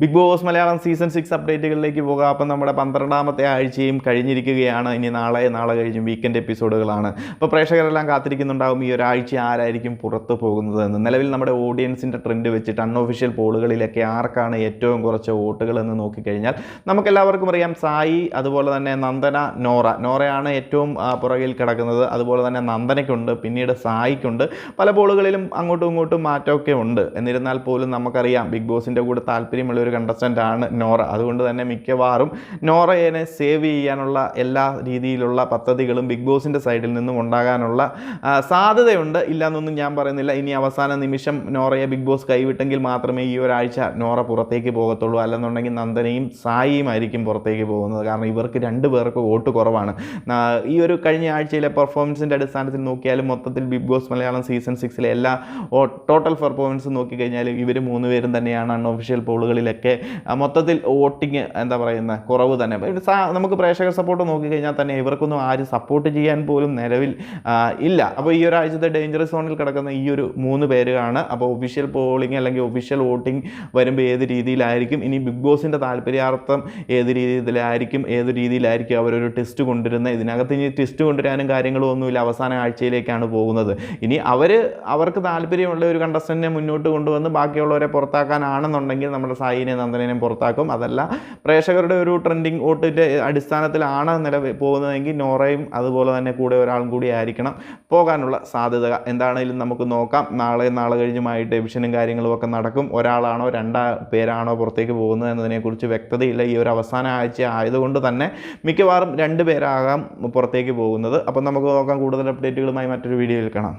Bigg Boss Malayalam season six അപ്ഡേറ്റുകളിലേക്ക് പോകാം. അപ്പം നമ്മുടെ പന്ത്രണ്ടാമത്തെ ആഴ്ചയും കഴിഞ്ഞിരിക്കുകയാണ്. ഇനി നാളെ നാളെ കഴിഞ്ഞും വീക്കെൻഡ് എപ്പിസോഡുകളാണ് അപ്പോൾ പ്രേക്ഷകരെല്ലാം കാത്തിരിക്കുന്നുണ്ടാകും ഈ ഒരാഴ്ച ആരായിരിക്കും പുറത്തു പോകുന്നത് എന്ന് നിലവിൽ നമ്മുടെ ഓഡിയൻസിന്റെ ട്രെൻഡ് വെച്ചിട്ട് അൺഒഫീഷ്യൽ പോളുകളിലൊക്കെ ആർക്കാണ് ഏറ്റവും കുറച്ച് വോട്ടുകൾ എന്ന് നോക്കിക്കഴിഞ്ഞാൽ നമുക്കെല്ലാവർക്കും അറിയാം സായി അതുപോലെ തന്നെ നന്ദന നോറ. നോറയാണ് ഏറ്റവും പുറകിൽ കിടക്കുന്നത്. അതുപോലെ തന്നെ നന്ദനയ്ക്കുണ്ട്. പിന്നീട് സായിക്കുണ്ട്. പല പോളുകളിലും അങ്ങോട്ടും ഇങ്ങോട്ടും മാറ്റമൊക്കെ ഉണ്ട്. എന്നിരുന്നാൽ പോലും നമുക്കറിയാം ബിഗ് ബോസിന്റെ കൂടെ താല്പര്യമുള്ള ഒരു കണ്ടസ്റ്റന്റ് ആണ് നോറ. അതുകൊണ്ട് തന്നെ മിക്കവാറും നോറയെ സേവ് ചെയ്യാനുള്ള എല്ലാ രീതിയിലുള്ള പദ്ധതികളും ബിഗ് ബോസിന്റെ സൈഡിൽ നിന്നും ഉണ്ടാകാനുള്ള സാധ്യതയുണ്ട്. ഇല്ലയെന്നൊന്നും ഞാൻ പറയുന്നില്ല. ഇനി അവസാന നിമിഷം നോറയെ ബിഗ് ബോസ് കൈവിട്ടെങ്കിൽ മാത്രമേ ഈ ഒരാഴ്ച നോറ പുറത്തേക്ക് പോകത്തുള്ളൂ. അല്ലെന്നുണ്ടെങ്കിൽ നന്ദനയും സായിയും ആയിരിക്കും പുറത്തേക്ക് പോകുന്നത്. കാരണം ഇവർക്ക് രണ്ട് പേർക്ക് വോട്ട് കുറവാണ്. ഈ ഒരു കഴിഞ്ഞ ആഴ്ചയിലെ പെർഫോമൻസിന്റെ അടിസ്ഥാനത്തിൽ നോക്കിയാലും മൊത്തത്തിൽ ബിഗ് ബോസ് മലയാളം സീസൺ സിക്സിലെ എല്ലാ ടോട്ടൽ പെർഫോമൻസ് നോക്കിക്കഴിഞ്ഞാൽ ഇവർ മൂന്ന് പേരും തന്നെയാണ് അൺഒഫീഷ്യൽ പോളുകളിലൊക്കെ ആ, മൊത്തത്തിൽ വോട്ടിങ് എന്താ പറയുന്ന കുറവ് തന്നെ. നമുക്ക് പ്രേക്ഷക സപ്പോർട്ട് നോക്കിക്കഴിഞ്ഞാൽ തന്നെ ഇവർക്കൊന്നും ആരും സപ്പോർട്ട് ചെയ്യാൻ പോലും നിലവിൽ ഇല്ല. അപ്പോൾ ഈ ഒരാഴ്ചത്തെ ഡേഞ്ചറസ് സോണിൽ കിടക്കുന്ന ഈ ഒരു മൂന്ന് പേരാണ് അപ്പോൾ ഒഫീഷ്യൽ പോളിംഗ് അല്ലെങ്കിൽ ഒഫീഷ്യൽ വോട്ടിംഗ് വരുമ്പോൾ ഏത് രീതിയിലായിരിക്കും? ഇനി ബിഗ് ബോസിന്റെ താല്പര്യാർത്ഥം ഏത് രീതിയിലായിരിക്കും? ഏത് രീതിയിലായിരിക്കും അവരൊരു ടെസ്റ്റ് കൊണ്ടുവരുന്നത്? ഇതിനകത്ത് ഇനി ടെസ്റ്റ് കൊണ്ടുവരാനും കാര്യങ്ങളും ഒന്നുമില്ല. അവസാന ആഴ്ചയിലേക്കാണ് പോകുന്നത്. ഇനി അവർ അവർക്ക് താല്പര്യമുള്ള ഒരു കണ്ടസ്റ്റന്റിനെ മുന്നോട്ട് കൊണ്ടുവന്ന് ബാക്കിയുള്ളവരെ പുറത്താക്കാനാണെന്നുണ്ടെങ്കിൽ നമ്മുടെ സായിനെ നന്ദനേനും പുറത്താക്കും. അതല്ല പ്രേക്ഷകരുടെ ഒരു ട്രെൻഡിങ് വോട്ടിന്റെ അടിസ്ഥാനത്തിലാണ് നില പോകുന്നതെങ്കിൽ നോറയും അതുപോലെ തന്നെ കൂടെ ഒരാളും കൂടി ആയിരിക്കണം പോകാനുള്ള സാധ്യത. എന്താണെങ്കിലും നമുക്ക് നോക്കാം. നാളെ നാളെ കഴിഞ്ഞുമായിട്ട് എവിഷനും കാര്യങ്ങളും ഒക്കെ നടക്കും. ഒരാളാണോ രണ്ടാ പേരാണോ പുറത്തേക്ക് പോകുന്നത് എന്നതിനെക്കുറിച്ച് വ്യക്തതയില്ല. ഈ ഒരു അവസാന ആഴ്ച ആയതുകൊണ്ട് തന്നെ മിക്കവാറും രണ്ട് പേരാകാം പുറത്തേക്ക് പോകുന്നത്. അപ്പം നമുക്ക് നോക്കാം കൂടുതൽ അപ്ഡേറ്റുകളുമായി മറ്റൊരു വീഡിയോയിൽ കാണാം.